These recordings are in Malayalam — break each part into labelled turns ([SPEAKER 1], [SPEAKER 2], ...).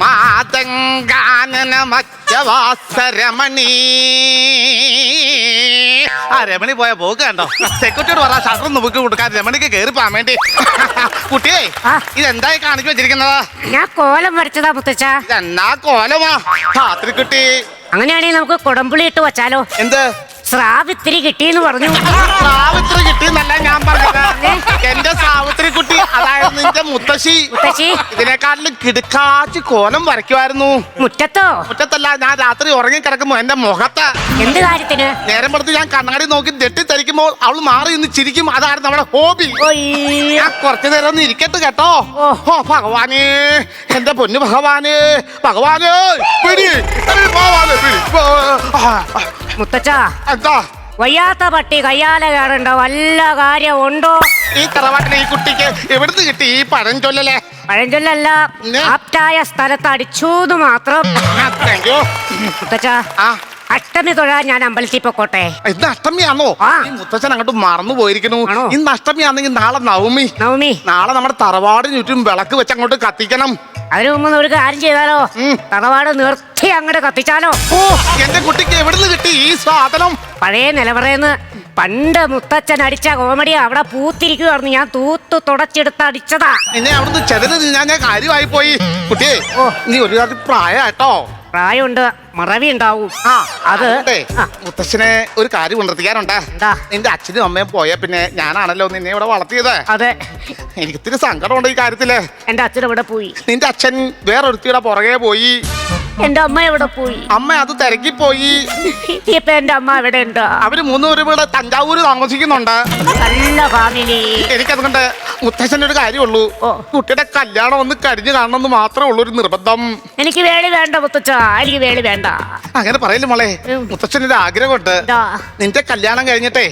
[SPEAKER 1] മാതങ്കാനന മറ്റവാസരമണി ആ രമണി പോയ പോക്ക് കണ്ടോ? സെക്യൂരിറ്റിയോട് പറ ഷട്ടർ ഒന്ന് ബുക്ക് കൊടുക്കാൻ രമണിക്ക് കേറിപ്പോവാൻ വേണ്ടി. കുട്ടിയെ ഇതെന്തായി കാണിച്ചു വെച്ചിരിക്കുന്നത്?
[SPEAKER 2] ഞാൻ കോലം വരച്ചതാ മുത്തച്ഛ.
[SPEAKER 1] ഇതെന്നാ കോലമാ? രാത്രി കുട്ടി
[SPEAKER 2] അങ്ങനെയാണെങ്കിൽ നമുക്ക് കുടംപുളി ഇട്ട് വച്ചാലോ?
[SPEAKER 1] എന്ത്?
[SPEAKER 2] സ്രാവ് ഇത്തിരി കിട്ടിയെന്ന് പറഞ്ഞു.
[SPEAKER 1] സാവിത്രി കിട്ടിയെന്നല്ല ഞാൻ പറഞ്ഞത്. എന്റെ സാവിത്രി കുട്ടി അതായത് നിന്റെ മുത്തശ്ശി
[SPEAKER 2] മുത്തശ്ശി.
[SPEAKER 1] ഇതിനെക്കാട്ടിലും കിടുക്കാച്ച് കോലം വരയ്ക്കുമായിരുന്നു.
[SPEAKER 2] മുറ്റത്തോ?
[SPEAKER 1] മുറ്റത്തല്ല ഞാൻ രാത്രി ഉറങ്ങി കിടക്കുമ്പോ എന്റെ മുഖത്ത്.
[SPEAKER 2] എന്ത് കാര്യത്തിന്?
[SPEAKER 1] നേരം പുറത്ത് ഞാൻ കണ്ണാടി നോക്കി തെറ്റിദ്ധരിക്കുമ്പോൾ അവൾ മാറി ഇന്ന് ചിരിക്കും. അതായിരുന്നു നമ്മുടെ ഹോബി.
[SPEAKER 2] ഒയ്യോ.
[SPEAKER 1] ഞാൻ കുറച്ചു നേരം ഒന്ന് ഇരിക്കട്ടെ കേട്ടോ.
[SPEAKER 2] ഓ.
[SPEAKER 1] ഓ ഭഗവാനേ എന്റെ പൊന്നു ഭഗവാനേ ഭഗവാനേ പിടി. പിടി, ഭഗവാനേ, പിടി. ആ, ആ,
[SPEAKER 2] മുത്തച്ഛ
[SPEAKER 1] എന്താ?
[SPEAKER 2] വയ്യാത്ത പട്ടി കയ്യാലെ കയറണ്ടോ വല്ല കാര്യം ഉണ്ടോ?
[SPEAKER 1] ഈ തറവാട്ടിലെ ഈ കുട്ടിക്ക് എവിടുന്ന് കിട്ടി ഈ പഴഞ്ചൊല്ലേ ചൊല്ലല്ലേ
[SPEAKER 2] പഴഞ്ചൊല്ലല്ല? ആപ്റ്റായ സ്ഥലത്ത് അടിച്ചൂന്ന് മാത്രം.
[SPEAKER 1] താങ്ക് യു
[SPEAKER 2] മുത്തച്ഛ
[SPEAKER 1] ആ.
[SPEAKER 2] അഷ്ടമി തൊഴാൻ ഞാൻ അമ്പലത്തിൽ പൊക്കോട്ടെ.
[SPEAKER 1] ഇന്ന് അഷ്ടമിയാണോ
[SPEAKER 2] ആ.
[SPEAKER 1] ഈ മുത്തച്ഛൻ അങ്ങോട്ട് മറന്നു പോയിരിക്കുന്നു.
[SPEAKER 2] ആണോ?
[SPEAKER 1] ഇന്ന് അഷ്ടമിയാണെങ്കിൽ നാളെ നവമി.
[SPEAKER 2] നവമി.
[SPEAKER 1] നാളെ നമ്മുടെ തറവാടിന് ചുറ്റും വിളക്ക് വെച്ച് അങ്ങോട്ട് കത്തിക്കണം.
[SPEAKER 2] അതിനു മുമ്പ് ഒരു കാര്യം ചെയ്താലോ?
[SPEAKER 1] ഉം.
[SPEAKER 2] തറവാട് നിർത്തി അങ്ങോട്ട് കത്തിച്ചാലോ?
[SPEAKER 1] ഓ എന്റെ കുട്ടിക്ക് എവിടുന്ന് കിട്ടി ഈ സാധനം?
[SPEAKER 2] പഴയ നിലവറയെന്ന് പണ്ട് മുത്തച്ഛൻ അടിച്ച കോമഡി അവിടെ പൂത്തിരിക്കുവായിരുന്നു. ഞാൻ തൂത്ത് തുടച്ചെടുത്ത് അടിച്ചതാ.
[SPEAKER 1] നിന്നെ അവിടുന്ന് ചെതൽ ഞാൻ ഞാൻ കാര്യമായി പോയി. കുട്ടിയെ
[SPEAKER 2] ഓ.
[SPEAKER 1] നീ ഒരു കാര്യം പ്രായട്ടോ
[SPEAKER 2] പ്രായമുണ്ട് മറവി ഉണ്ടാവും.
[SPEAKER 1] ആ
[SPEAKER 2] അത്
[SPEAKER 1] അതുകൊണ്ടേ,
[SPEAKER 2] ആ.
[SPEAKER 1] മുത്തച്ഛനെ ഒരു കാര്യം ഉണർത്തിക്കാനുണ്ട്.
[SPEAKER 2] എന്താ?
[SPEAKER 1] നിന്റെ അച്ഛനും അമ്മയും പോയ പിന്നെ ഞാനാണല്ലോ നിന്നെ ഇവിടെ വളർത്തിയത്.
[SPEAKER 2] അതെ.
[SPEAKER 1] എനിക്ക് ഇത്തിരി സങ്കടമുണ്ട് ഈ കാര്യത്തിൽ.
[SPEAKER 2] എന്റെ അച്ഛൻ ഇവിടെ പോയി.
[SPEAKER 1] നിന്റെ അച്ഛൻ വേറൊരുത്തിയുടെ പുറകെ പോയി.
[SPEAKER 2] എന്റെ അമ്മ എവിടെ പോയി?
[SPEAKER 1] അമ്മ അത് തിരക്കി പോയി
[SPEAKER 2] ഇപ്പൊ എന്റെ അമ്മ എവിടെ ഉണ്ട്?
[SPEAKER 1] അവർ മൂന്നുപേരും ഇവിടെ തഞ്ചാവൂര് താമസിക്കുന്നുണ്ട്.
[SPEAKER 2] നല്ല ഫാമിലി.
[SPEAKER 1] എനിക്കതുകൊണ്ട് മുത്തശ്ശന്റെ ഒരു കാര്യമുള്ളൂ. കുട്ടിയുടെ കല്യാണം ഒന്ന് കഴിഞ്ഞു കാണണമെന്ന് മാത്രമേ ഉള്ളൂ ഒരു നിർബന്ധം.
[SPEAKER 2] എനിക്ക് വേളി വേണ്ട മുത്തച്ഛ എനിക്ക് വേളി വേണ്ട.
[SPEAKER 1] അങ്ങനെ പറയില്ല മോളെ?
[SPEAKER 2] ഉം.
[SPEAKER 1] മുത്തച്ഛനൊരു ആഗ്രഹമുണ്ട്. നിന്റെ കല്യാണം കഴിഞ്ഞിട്ടേ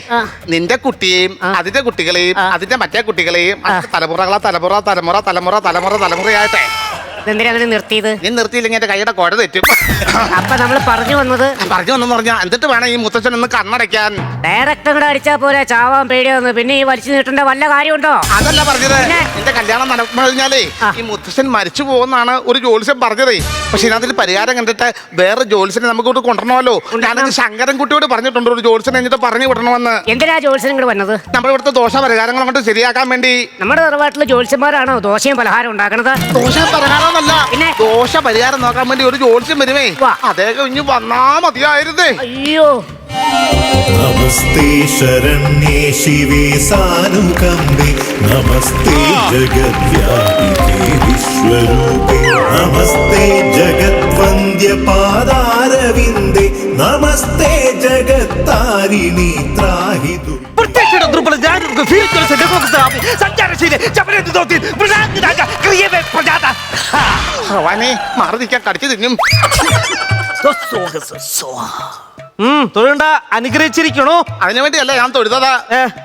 [SPEAKER 1] നിന്റെ കുട്ടിയെയും അതിന്റെ കുട്ടികളെയും അതിന്റെ മറ്റേ കുട്ടികളെയും തലമുറകളെ തലമുറ തലമുറ തലമുറ തലമുറ തലമുറയായിട്ടെ
[SPEAKER 2] എന്തിനാ അങ്ങനെ നിർത്തിയത്?
[SPEAKER 1] നീ നിർത്തിയില്ലെങ്കിൽ എന്റെ കൈയുടെ കുഴ തെറ്റും.
[SPEAKER 2] അപ്പൊ നമ്മൾ പറഞ്ഞു വന്നത്?
[SPEAKER 1] പറഞ്ഞു വന്നു പറഞ്ഞാ എന്നിട്ട് വേണം ഈ മുത്തച്ഛൻ ഒന്ന് കണ്ണടയ്ക്കാൻ.
[SPEAKER 2] ഡയറക്റ്റ് അങ്ങോട്ട് അടിച്ചാ പോലെ ചാവാൻ പേടിയാന്ന് പിന്നെ ഈ വലിച്ചു നീട്ടേണ്ട വല്ല കാര്യമുണ്ടോ?
[SPEAKER 1] അതല്ല പറഞ്ഞത്.
[SPEAKER 2] പിന്നെ?
[SPEAKER 1] നിന്റെ കല്യാണം നടന്നു കഴിഞ്ഞാലേ
[SPEAKER 2] ആ.
[SPEAKER 1] ഈ മുത്തച്ഛൻ മരിച്ചു പോകുന്നാണ് ഒരു ജോത്സ്യം പറഞ്ഞതേ. പക്ഷെ ഇതിനകത്ത് പരിഹാരം കണ്ടിട്ട് വേറെ ജോത്സ്യനെ നമുക്ക് ഇവിടെ കൊണ്ടുവരണമല്ലോ ഞാനത് ശങ്കരൻകുട്ടിയോട് പറഞ്ഞിട്ടുണ്ട്. ഒരു ജോത്സ്യനെ എന്നിട്ട് പറഞ്ഞു വിടണമെന്ന്.
[SPEAKER 2] എന്തിനാ ജോത്സ്യൻ ഇങ്ങോട്ട് വന്നത്?
[SPEAKER 1] നമ്മുടെ ഇവിടുത്തെ ദോഷ പരിഹാരങ്ങൾ അങ്ങോട്ട് ശരിയാക്കാൻ വേണ്ടി.
[SPEAKER 2] നമ്മുടെ തറവാട്ടിൽ ജോത്സ്യന്മാരാണോ ദോശയും പലഹാരം ഉണ്ടാക്കണത്?
[SPEAKER 1] ദോഷ പരിഹാരമല്ല
[SPEAKER 2] പിന്നെ?
[SPEAKER 1] ദോഷ പരിഹാരം നോക്കാൻ വേണ്ടി ഒരു ജോത്സ്യം വരുമേ.
[SPEAKER 2] വാ.
[SPEAKER 1] അദ്ദേഹം ഇനി വന്നാ മതിയായിരുന്നേ.
[SPEAKER 2] അയ്യോ.
[SPEAKER 3] നമസ്തേ ശരണ്യേ ശിവേ സാനുകമ്പേ നമസ്തേ ജഗദ്വ്യാപി.
[SPEAKER 1] വിശ്വരൂപേ നമസ്തേ ജഗത്വന്ദ്യ പാദാരവിന്ദേ. നമസ്തേ
[SPEAKER 3] ജഗത്താരിണി ത്രാഹിതു അനുഗ്രഹിച്ചിരിക്കണോ?
[SPEAKER 1] അതിനു വേണ്ടിയല്ല ഞാൻ
[SPEAKER 3] തൊഴുതാ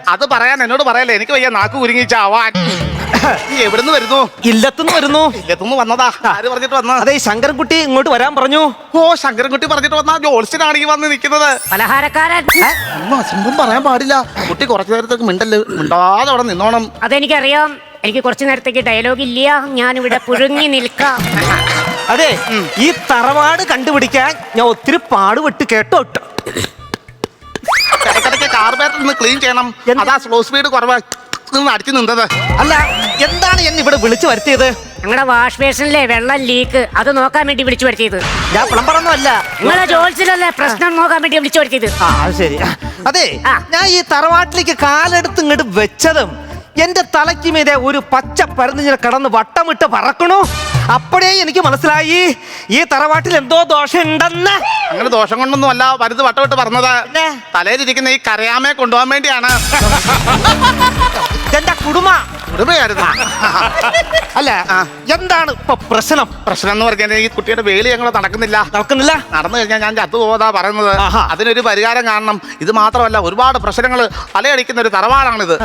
[SPEAKER 1] അത് പറയാൻ എന്നോട് പറയല്ലേ എനിക്ക് വയ്യ നാക്ക് കുരുങ്ങിച്ചാവാൻ നീ എവിടുന്ന് വരുന്നു?
[SPEAKER 3] ഇല്ലത്തുനിന്ന് വരുന്നു.
[SPEAKER 1] ഇല്ലത്തുനിന്ന് വന്നതാ. ആര് പറഞ്ഞിട്ട് വന്ന?
[SPEAKER 3] അതെ ശങ്കരൻകുട്ടി ഇങ്ങോട്ട് വരാൻ പറഞ്ഞു.
[SPEAKER 1] ഓ ശങ്കരൻകുട്ടി പറഞ്ഞിട്ട് വന്ന ജോൾസിനാണ് ഈ വന്ന് നിൽക്കുന്നത്.
[SPEAKER 2] പലഹാരക്കാരൻ
[SPEAKER 1] അമ്മ അസംഭവം പറയാൻ പാടില്ല. കുട്ടി കുറച്ചു നേരത്തേക്ക് മിണ്ടല്ലേ മിണ്ടാതെ അവിടെ നിന്നോണം.
[SPEAKER 2] അതെനിക്കറിയാം. എനിക്ക് കുറച്ചു നേരത്തേക്ക് ഡയലോഗ് ഇല്ല. ഞാൻ ഇവിടെ പുഴുങ്ങി നിൽക്കാം.
[SPEAKER 3] അതെ ഈ തറവാട് കണ്ടുപിടിക്കാൻ ഞാൻ ഒത്തിരി പാടുപെട്ട് കേട്ടോ. ട്ടോ.
[SPEAKER 1] ഇടയ്ക്കിടയ്ക്ക് കാർബേറ്റർ നിന്ന് ക്ലീൻ ചെയ്യണം.
[SPEAKER 3] എന്ത്?
[SPEAKER 1] അതാ സ്ലോ സ്പീഡ് കുറവ്. അടിച്ചു നിന്നത്.
[SPEAKER 3] അല്ല എന്താണ് എന്നെ ഇവിടെ വിളിച്ചു വരുത്തിയത്?
[SPEAKER 2] ഞങ്ങളുടെ വാഷ് ബേസിനിലെ വെള്ളം ലീക്ക്. അത് നോക്കാൻ വേണ്ടി വിളിച്ചു വരുത്തിയത്.
[SPEAKER 3] ഞാൻ പ്ലംബറൊന്നും അല്ല
[SPEAKER 2] നിങ്ങളെ ജോത്സ്യനല്ലേ പ്രശ്നം നോക്കാൻ വേണ്ടി വിളിച്ചു വരുത്തിയത്?
[SPEAKER 3] ആ അത് ശരി. അതെ ഞാൻ ഈ തറവാട്ടിലേക്ക് കാലെടുത്ത് ഇങ്ങോട്ട് വെച്ചതും എന്റെ തലയ്ക്ക് മീതെ ഒരു പച്ച പരുന്നിങ്ങനെ കടന്ന് വട്ടമിട്ട് പറക്കണു. അപ്പോഴേ എനിക്ക് മനസ്സിലായി ഈ തറവാട്ടിൽ എന്തോ ദോഷം ഉണ്ടെന്ന്
[SPEAKER 1] അങ്ങനെ ദോഷം കൊണ്ടൊന്നും അല്ല പരുത് വട്ടമിട്ട് പറഞ്ഞത്? തലയിലിരിക്കുന്ന ഈ കരയാമയെ കൊണ്ടുപോകാൻ വേണ്ടിയാണ്.
[SPEAKER 3] എന്റെ കുടുംബ
[SPEAKER 1] ഉടുമയായിരുന്നു
[SPEAKER 3] അല്ല എന്താണ് ഇപ്പൊ പ്രശ്നം?
[SPEAKER 1] പ്രശ്നം എന്ന് പറഞ്ഞാൽ ഈ കുട്ടിയുടെ വേലി ഞങ്ങൾ നടക്കുന്നില്ല.
[SPEAKER 3] നടക്കുന്നില്ല?
[SPEAKER 1] നടന്നു കഴിഞ്ഞാൽ ഞാൻ ചത്തു പോകാ പറയുന്നത് അതിനൊരു പരിഹാരം കാണണം. ഇത് മാത്രമല്ല ഒരുപാട് പ്രശ്നങ്ങൾ അലയടിക്കുന്ന ഒരു തറവാടാണിത്?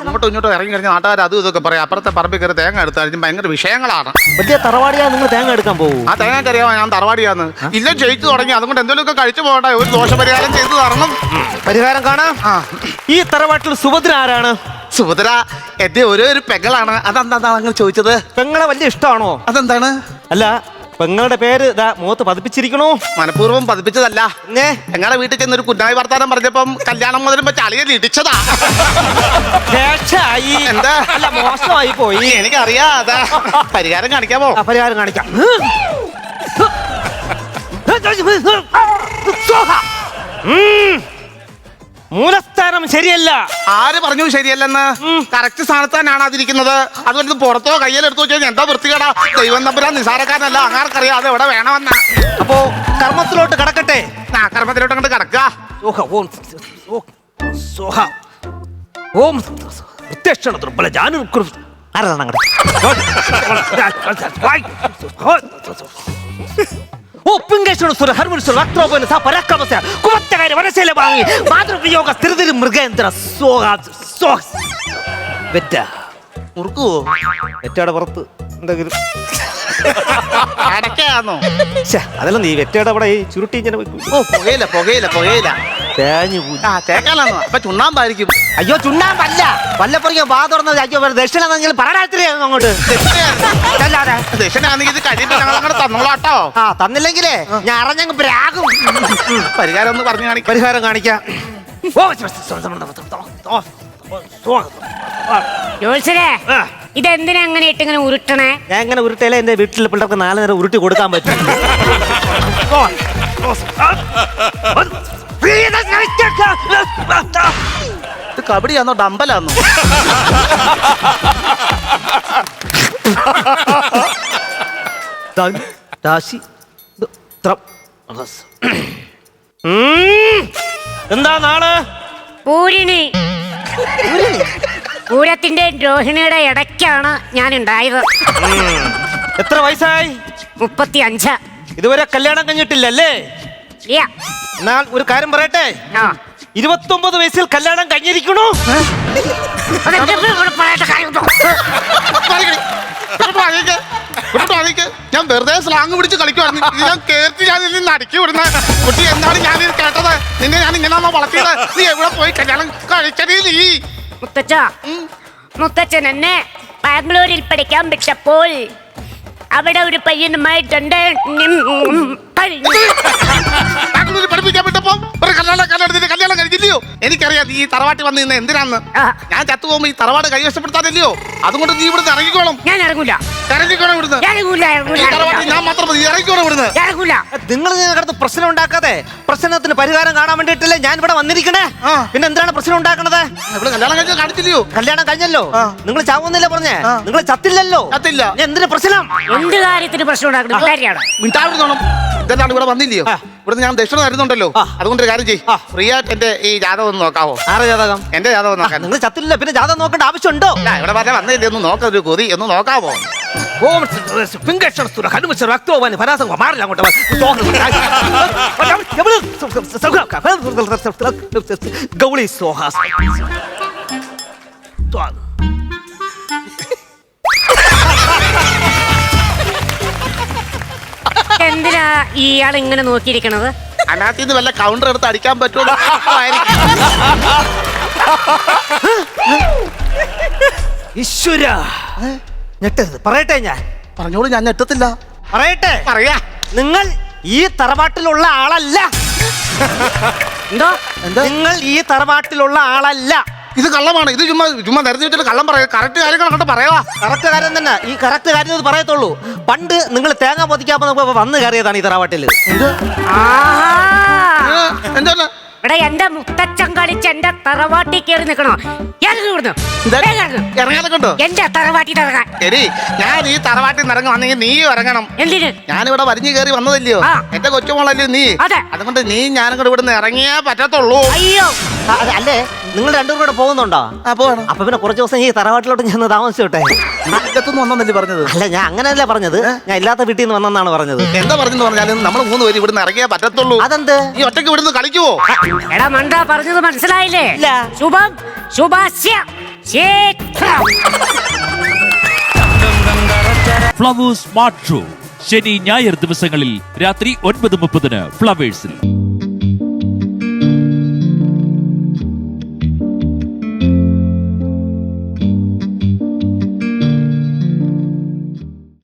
[SPEAKER 1] അങ്ങോട്ടും ഇങ്ങോട്ടും ഇറങ്ങി കഴിഞ്ഞാൽ നാട്ടുകാർ അതും ഇതൊക്കെ പറയാം. അപ്പുറത്തെ പറമ്പിൽ കയറി തേങ്ങ എടുത്താൽ ഭയങ്കര വിഷയങ്ങളാണ്.
[SPEAKER 3] വലിയ തറവാടിയാ നിങ്ങൾ തേങ്ങ എടുക്കാൻ പോകും
[SPEAKER 1] ആ തേങ്ങ അറിയാമോ ഞാൻ തറവാടിയാന്ന്. ഇല്ല ജയിച്ചു തുടങ്ങി. അതുകൊണ്ട് എന്തെങ്കിലുമൊക്കെ കഴിച്ചു പോകണ്ട ഒരു ദോഷപരിഹാരം ചെയ്തു തരണം.
[SPEAKER 3] പരിഹാരം കാണാം. ഈ തറവാട്ടിൽ സുഭദ്ര ആരാണ്?
[SPEAKER 1] സുഭദ്ര എന്റെ ഓരോ ഒരു പെങ്ങളാണ് അതെന്താ അങ്ങനെ ചോദിച്ചത്
[SPEAKER 3] പെങ്ങളെ വലിയ ഇഷ്ടമാണോ
[SPEAKER 1] അതെന്താണ്
[SPEAKER 3] അല്ല പെങ്ങളുടെ പേര് ഇതാ മുഖത്ത് പതിപ്പിച്ചിരിക്കണോ
[SPEAKER 1] മനഃപൂർവം പതിപ്പിച്ചതല്ല
[SPEAKER 3] ഏ
[SPEAKER 1] ഞങ്ങളുടെ വീട്ടിൽ ചെന്ന് ഒരു കുഞ്ഞായി വർത്താനം പറഞ്ഞപ്പം കല്യാണം മുതലും വെച്ച് ഇടിച്ചതാ
[SPEAKER 3] ദേശായി
[SPEAKER 1] എന്താ?
[SPEAKER 3] അല്ല മോശമായി പോയി
[SPEAKER 1] എനിക്കറിയാ അതാ പരിഹാരം കാണിക്കാമോ
[SPEAKER 3] ആ, പരിഹാരം കാണിക്കാം ഉം. മൂലസ്ഥാനം ശരിയല്ല.
[SPEAKER 1] ആര് പറഞ്ഞു ശരിയല്ലെന്ന്? കറക്റ്റ് സ്ഥാനത്ത് തന്നെയാണ് അതിരിക്കുന്നത്. അതുകൊണ്ട് പുറത്തോ കയ്യിലെടുത്തോ വെച്ചാൽ എന്താ വൃത്തികേടാ. ദൈവം തമ്പുരാൻ നിസാരക്കാരനല്ല. അങ്ങാർക്കറിയാം അത് എവിടെ വേണമെന്ന്.
[SPEAKER 3] അപ്പോ കർമ്മത്തിലോട്ട് കടക്കട്ടെ.
[SPEAKER 1] ആ കർമ്മത്തിലോട്ട് അങ്ങോട്ട്
[SPEAKER 3] കടക്കാം. ഓം പ്രത്യക്ഷണ ദുർബല ജാനു ആരാണ് അങ്ങട്? ഓ പിങ്കേശ്വര ഹർമുശ്വര വക്രോപന സ പരാക്രമസ. കുമത്തകാരി വനശേല വാങ്ങി. മാതൃപ്രയോഗ സ്ഥിരതിരി മൃഗേന്ദ്ര സോഹ സോഹ വെറ്റ.
[SPEAKER 1] മുറുക്കുവോ
[SPEAKER 3] വെറ്റയുടെ പുറത്ത് എന്തെങ്കിലും.
[SPEAKER 1] അടക്കയാണോ
[SPEAKER 3] അതെല്ലാം അതല്ല നീ വെറ്റയുടെ അവിടെ ഈ ചുരുട്ടി ഇങ്ങനെ പോയി
[SPEAKER 1] ഓ പുകയില്ല പുകയില്ല പുകയില്ല
[SPEAKER 3] തേഞ്ഞു പോയി.
[SPEAKER 1] ആ തേക്കാനാണോ അപ്പൊ ചുണ്ണാമ്പായിരിക്കും.
[SPEAKER 3] അയ്യോ ചുണ്ണാമ്പല്ല. വല്ലപ്പുറയ്ക്ക് വാ തുറന്നത് അയ്യോ വേറെ ദക്ഷിണ എന്നെങ്കിലും പറയത്തില്ലായിരുന്നു അങ്ങോട്ട് അല്ലാതെ
[SPEAKER 1] ദക്ഷിണാണെങ്കിൽ ഇത് കഴിയുമ്പോ ഞങ്ങൾ അങ്ങോട്ട് തന്നോളാട്ടോ.
[SPEAKER 3] ആ തന്നില്ലെങ്കിലേ ഞാൻ അറിഞ്ഞങ്ങ് പ്രാകും.
[SPEAKER 1] പരിഹാരം ഒന്ന് പറഞ്ഞു കാണിക്കാം.
[SPEAKER 3] പരിഹാരം കാണിക്കാം. ഓ.
[SPEAKER 2] ജോത്സരെ. ഇതെന്തിനാ അങ്ങനെ ഇട്ട് ഇങ്ങനെ ഉരുട്ടണേ?
[SPEAKER 3] ഞാൻ ഇങ്ങനെ ഉരുട്ടയിലെ എന്റെ വീട്ടിലെ പിള്ളേർക്ക് നാല് നേരം ഉരുട്ടി കൊടുക്കാൻ പറ്റും.
[SPEAKER 1] ഇത് കബഡിയാന്നോ ഡമ്പലാന്നോ.
[SPEAKER 3] എന്താ നാൾ?
[SPEAKER 2] പൂരിണി. പൂരത്തിന്റെ രോഹിണിയുടെ ഇടയ്ക്കാണ് ഞാൻ ഉണ്ടായത്
[SPEAKER 3] എത്ര വയസ്സായി?
[SPEAKER 2] മുപ്പത്തി അഞ്ച്
[SPEAKER 3] ഇതുവരെ കല്യാണം കഴിഞ്ഞിട്ടില്ലല്ലേ? എന്നാൽ ഒരു കാര്യം പറയട്ടെ?
[SPEAKER 2] ആ.
[SPEAKER 3] ഇരുപത്തൊമ്പത് വയസ്സിൽ കല്യാണം കഴിഞ്ഞിരിക്കണു.
[SPEAKER 1] ഞാൻ വെറുതെ സ്ലാങ് പിടിച്ച് കളിക്കുവായിരുന്നു. ഞാൻ കേട്ടി ഞാൻ ഇതിൽ നിന്ന് അടിക്കി വിടുന്ന. കുട്ടി എന്താണ് ഞാൻ ഇത് കേട്ടത്? നിന്നെ ഞാൻ ഇങ്ങനെയാണോ വളർത്തിയത്? നീ എവിടെ പോയി കല്യാണം കഴിച്ചതീ നീ?
[SPEAKER 2] മുത്തച്ഛ മുത്തച്ഛൻ എന്നെ ബാംഗ്ലൂരിൽ പഠിക്കാൻ വിട്ടപ്പോൾ അവിടെ ഒരു പയ്യനുമായിട്ടുണ്ട് കഴിഞ്ഞു
[SPEAKER 1] ബാംഗ്ലൂരിൽ പഠിപ്പിക്കാൻ വിട്ടപ്പോ ഒരു കല്യാണം കല്യാണത്തിന് കല്യാണം കഴിഞ്ഞില്ലയോ എനിക്കറിയാം നീ ഈ തറവാട്ടി വന്ന് ഇന്ന് എന്തിനാന്ന്?
[SPEAKER 2] ആ.
[SPEAKER 1] ഞാൻ ചത്തു പോകുമ്പോ ഈ തറവാട് കൈവശപ്പെടുത്താനില്ലയോ അതുകൊണ്ട് നീ ഇവിടുന്ന് ഇറങ്ങിക്കോണം.
[SPEAKER 2] ഞാൻ ഇറങ്ങൂല.
[SPEAKER 1] ഇറങ്ങിക്കോണം ഇവിടുന്ന്.
[SPEAKER 2] ഞാൻ ഇറങ്ങൂല ഇറങ്ങൂല.
[SPEAKER 1] ഈ തറവാട്ടിൽ ഞാൻ മാത്രം മതി ഇറങ്ങിക്കോണം ഇവിടുന്ന്.
[SPEAKER 2] ഇറങ്ങൂല.
[SPEAKER 3] നിങ്ങൾ ഇതിനകത്ത് പ്രശ്നം ഉണ്ടാക്കാതെ പ്രശ്നത്തിന് പരിഹാരം കാണാൻ വേണ്ടിയിട്ടല്ലേ ഞാൻ ഇവിടെ വന്നിരിക്കണേ?
[SPEAKER 1] ആ.
[SPEAKER 3] പിന്നെ എന്താണ് പ്രശ്നം ഉണ്ടാക്കണത്?
[SPEAKER 1] ഇവിടെ കല്യാണം കഴിച്ചാൽ കാണിച്ചില്ലയോ?
[SPEAKER 3] കല്യാണം കഴിഞ്ഞല്ലോ.
[SPEAKER 1] ആ.
[SPEAKER 3] നിങ്ങൾ ചാവുന്നില്ല പറഞ്ഞേ?
[SPEAKER 1] ആ.
[SPEAKER 3] നിങ്ങൾ ചത്തില്ലല്ലോ.
[SPEAKER 1] ചത്തില്ല.
[SPEAKER 3] ഇനി എന്തിന് പ്രശ്നം?
[SPEAKER 2] എന്ത് കാര്യത്തിന് പ്രശ്നം ഉണ്ടാക്കണം? കാര്യമാണ്
[SPEAKER 1] മിണ്ടാവിടുന്നോണം ഇതെല്ലാം ഇവിടെ വന്നില്ലയോ?
[SPEAKER 3] ആ.
[SPEAKER 1] ഇവിടുന്ന് ഞാൻ ദക്ഷിണ തരുന്നുണ്ടല്ലോ. അതുകൊണ്ട് ഒരു കാര്യം ചെയ്യും. ഫ്രീ ആയിട്ട് എന്റെ ഈ ജാതകം ഒന്ന് നോക്കാവോ?
[SPEAKER 3] ആറ് ജാതകം?
[SPEAKER 1] എന്റെ ജാതകം ഒന്ന്
[SPEAKER 3] നിങ്ങൾ ചത്തില്ല പിന്നെ ജാതകം നോക്കേണ്ട ആവശ്യമുണ്ടോ?
[SPEAKER 1] ഇവിടെ പറഞ്ഞ വന്നില്ലേ ഒന്ന് നോക്കാം ഒരു കൊതി ഒന്ന് നോക്കാവോ?
[SPEAKER 3] ഓം പിങ്കേശ്വര കടുമിച്ച ഫരാസം മാറില്ല അങ്ങോട്ട് ഗൗളി സോഹാസ്.
[SPEAKER 2] എന്തിനാ ഇയാൾ ഇങ്ങനെ നോക്കിയിരിക്കണത്?
[SPEAKER 1] അതിനകത്ത് നിന്ന് വല്ല കൗണ്ടർ എടുത്ത് അടിക്കാൻ ആയിരിക്കും.
[SPEAKER 3] ഈശ്വര. ഞെട്ടരുത്. പറയട്ടെ ഞാൻ.
[SPEAKER 1] പറഞ്ഞോളൂ ഞാൻ ഞെട്ടത്തില്ല.
[SPEAKER 3] പറയട്ടെ.
[SPEAKER 1] പറയാ.
[SPEAKER 3] നിങ്ങൾ ഈ തറവാട്ടിലുള്ള ആളല്ല.
[SPEAKER 2] എന്തോ?
[SPEAKER 3] നിങ്ങൾ ഈ തറവാട്ടിലുള്ള ആളല്ല.
[SPEAKER 1] ഇത് കള്ളമാണ്. ഇത് ചുമ്മാ ചുമ്മാ നിരത്തി വെച്ചിട്ട് കള്ളം പറയാം. കറക്റ്റ് കാര്യങ്ങൾ അങ്ങോട്ട് പറയാ.
[SPEAKER 3] കറക്റ്റ് കാര്യം തന്നെ. ഈ കറക്റ്റ് കാര്യം ഇത് പറയത്തുള്ളൂ. പണ്ട് നിങ്ങൾ തേങ്ങ പൊതിക്കാപ്പോ നമുക്ക് വന്ന് കയറിയതാണ് ഈ തറവാട്ടിൽ.
[SPEAKER 2] ആഹാ.
[SPEAKER 1] എന്താണ്?
[SPEAKER 2] എടാ എന്റെ മുത്തച്ഛൻ കളിച്ച് എന്റെ തറവാട്ടി കയറി നിൽക്കണോ എന്റെ തറവാട്ടി ഇറങ്ങാൻ.
[SPEAKER 1] ശരി ഞാൻ ഈ തറവാട്ടിൽ നിന്ന് വന്നെങ്കിൽ നീയും ഇറങ്ങണം.
[SPEAKER 2] എന്തിന്?
[SPEAKER 1] ഞാനിവിടെ വരിഞ്ഞു കയറി വന്നതല്ലയോ. എന്റെ കൊച്ചുമോളല്ലേ നീ? അതുകൊണ്ട് നീ ഞാനും കൂടെ ഇവിടുന്ന് ഇറങ്ങിയേ പറ്റത്തുള്ളൂ.
[SPEAKER 2] അയ്യോ.
[SPEAKER 3] അതെ, അല്ലേ? നിങ്ങൾ രണ്ടുപേരും കൂടെ പോകുന്നുണ്ടോ?
[SPEAKER 1] പോവാണ്.
[SPEAKER 3] അപ്പൊ പിന്നെ കുറച്ച് ദിവസം ഈ തറവാട്ടിലോട്ട് ഞാൻ താമസിച്ചോട്ടെ?
[SPEAKER 1] വന്നല്ലേ പറഞ്ഞത്?
[SPEAKER 3] അല്ല ഞാൻ അങ്ങനെയല്ല പറഞ്ഞത്. ഞാൻ ഇല്ലാത്ത വീട്ടിൽ നിന്ന് വന്നെന്നാണ് പറഞ്ഞത്.
[SPEAKER 1] എന്താ പറഞ്ഞെന്ന് പറഞ്ഞാലും നമ്മൾ മൂന്ന് പേര് ഇവിടുന്ന് ഇറങ്ങിയാ പറ്റത്തുള്ളൂ.
[SPEAKER 3] അതെന്ത്?
[SPEAKER 1] ഈ ഒറ്റയ്ക്ക് ഇവിടുന്ന് കളിക്കുവോ?
[SPEAKER 2] എടാ മണ്ട പറഞ്ഞത് മനസ്സിലായില്ലേ? ശുഭം ശുഭാസ്യ.
[SPEAKER 4] Flowers smart show. ശനി ഞായർ ദിവസങ്ങളിൽ രാത്രി ഒൻപത് മുപ്പതിന് ഫ്ലവേഴ്സിൽ.